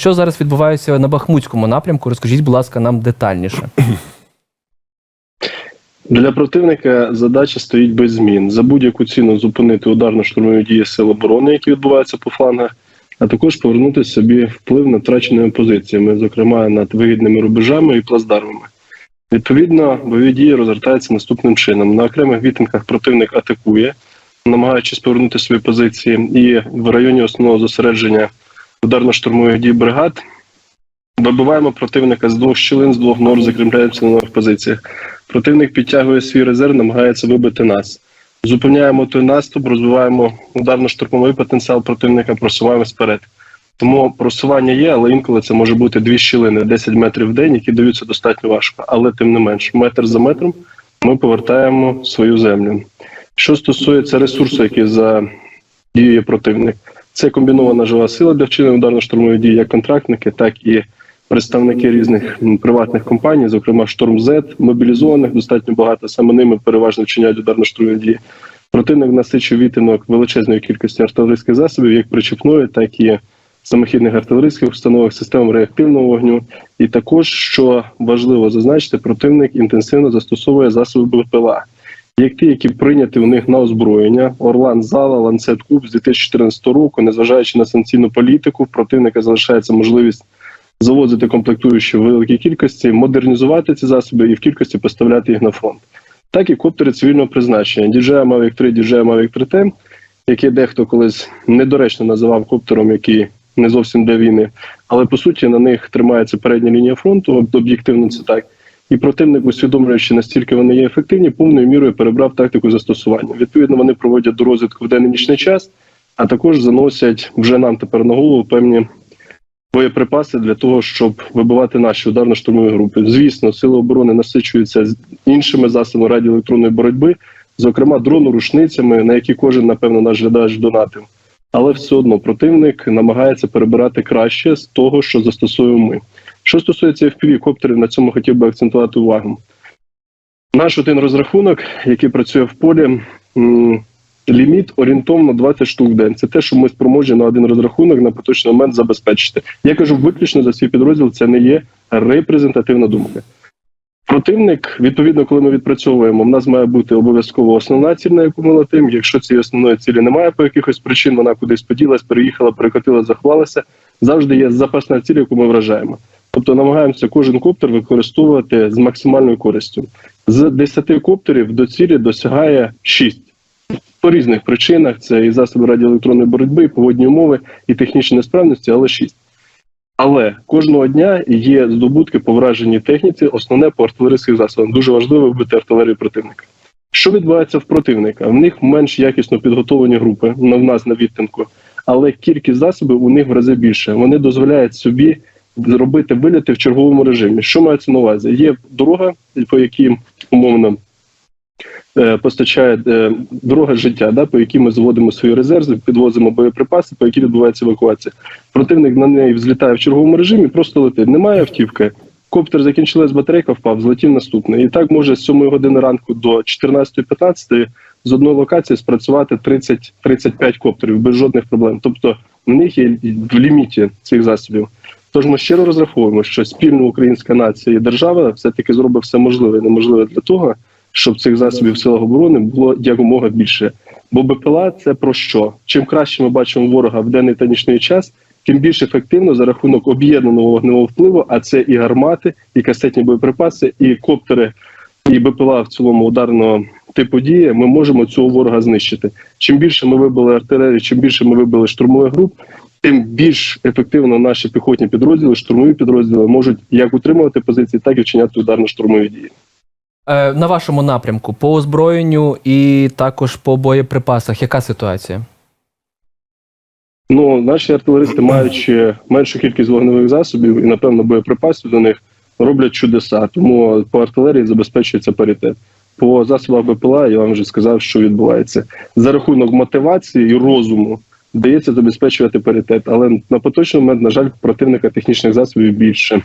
Що зараз відбувається на Бахмутському напрямку? Розкажіть, будь ласка, нам детальніше. Для противника задача стоїть без змін за будь-яку ціну зупинити ударно-штурмові дії сил оборони, які відбуваються по флангах, а також повернути собі вплив над втраченими позиціями, зокрема над вигідними рубежами і плацдармами. Відповідно, бойові дії розгортаються наступним чином. На окремих відтинках противник атакує, намагаючись повернути свої позиції, і в районі основного зосередження ударно-штурмових дій бригад вибиваємо противника з двох щілин, з двох нор, закріпляємося на нових позиціях. Противник підтягує свій резерв, намагається вибити нас. Зупиняємо той наступ, розвиваємо ударно-штурмовий потенціал противника, просуваємось вперед. Тому просування є, але інколи це може бути дві щілини 10 метрів в день, які даються достатньо важко. Але тим не менш, метр за метром ми повертаємо свою землю. Що стосується ресурсу, який задіює противник, це комбінована жива сила для вчинення ударно-штурмової дії, як контрактники, так і представники різних приватних компаній, зокрема Шторм Z, мобілізованих достатньо багато. Саме ними переважно вчиняють ударно-штурмові дії. Противник насичує відтинок величезної кількості артилерійських засобів, як причіпної, так і самохідних артилерійських установок, систем реактивного вогню. І також, що важливо зазначити, противник інтенсивно застосовує засоби БПЛА. Як ті, які прийняті у них на озброєння, Орлан Зала, Ланцет Куб з 2014 року, незважаючи на санкційну політику, в противника залишається можливість завозити комплектуючі в великій кількості, модернізувати ці засоби і в кількості поставляти їх на фронт. Так і коптери цивільного призначення DJI Mavic 3, DJI Mavic 3T, які дехто колись недоречно називав коптером, який не зовсім для війни, але по суті на них тримається передня лінія фронту, об'єктивно це так. І противник, усвідомлюючи настільки вони є ефективні, повною мірою перебрав тактику застосування. Відповідно, вони проводять до розвідку в денний нічний час, а також заносять вже нам тепер на голову певні боєприпаси для того, щоб вибивати наші ударно-штурмові групи. Звісно, сили оборони насичуються іншими засобами радіоелектронної боротьби, зокрема дрону-рушницями, на які кожен, напевно, наш глядач донатив. Але все одно противник намагається перебирати краще з того, що застосуємо ми. Що стосується fpv коптерів, на цьому хотів би акцентувати увагу. Наш один розрахунок, який працює в полі, ліміт орієнтовно 20 штук в день. Це те, що ми спроможні на один розрахунок на поточний момент забезпечити. Я кажу виключно за свій підрозділ, це не є репрезентативна думка. Противник, відповідно, коли ми відпрацьовуємо, в нас має бути обов'язково основна ціль, на яку ми летим. Якщо цієї основної цілі немає по якихось причин, вона кудись поділась, переїхала, перекотила, заховалася. Завжди є запасна ціль, яку ми вражаємо. Тобто намагаємося кожен коптер використовувати з максимальною користю. З 10 коптерів до цілі досягає 6. По різних причинах це і засоби радіоелектронної боротьби, і погодні умови, і технічні несправності, але 6. Але кожного дня є здобутки по враженій техніці, основне по артилерійських засобах. Дуже важливо вбити артилерію противника. Що відбувається в противника? В них менш якісно підготовлені групи на в нас на відтинку, але кількість засобів у них в рази більше. Вони дозволяють собі зробити виліти в черговому режимі. Що мається на увазі? Є дорога, по якій умовно е, постачає е, дорога життя, да, по якій ми зводимо свої резерви, підвозимо боєприпаси, по якій відбувається евакуація. Противник на неї взлітає в черговому режимі, просто летить. Немає автівки. Коптер закінчилась батарейка, впав, злетів наступний. І так може з 7 години ранку до 14-15 з одної локації спрацювати 30-35 коптерів без жодних проблем. Тобто в них є в ліміті цих засобів. Тож ми щиро розраховуємо, що спільна українська нація і держава все-таки зробить все можливе і неможливе для того, щоб цих засобів в силах оборони було якомога більше. Бо БПЛА це про що? Чим краще ми бачимо ворога в денний та нічний час, тим більш ефективно за рахунок об'єднаного вогневого впливу, а це і гармати, і касетні боєприпаси, і коптери, і БПЛА в цілому ударного типу дії, ми можемо цього ворога знищити. Чим більше ми вибили артилерію, чим більше ми вибили штурмових груп, тим більш ефективно наші піхотні підрозділи, штурмові підрозділи можуть як утримувати позиції, так і вчиняти ударно-штурмові дії. Е, на вашому напрямку по озброєнню і також по боєприпасах. Яка ситуація? Ну, наші артилеристи, маючи меншу кількість вогневих засобів і, напевно, боєприпасів до них, роблять чудеса. Тому по артилерії забезпечується паритет. По засобах БПЛА я вам вже сказав, що відбувається за рахунок мотивації і розуму. Вдається забезпечувати паритет, але на поточний момент, на жаль, противника технічних засобів більше.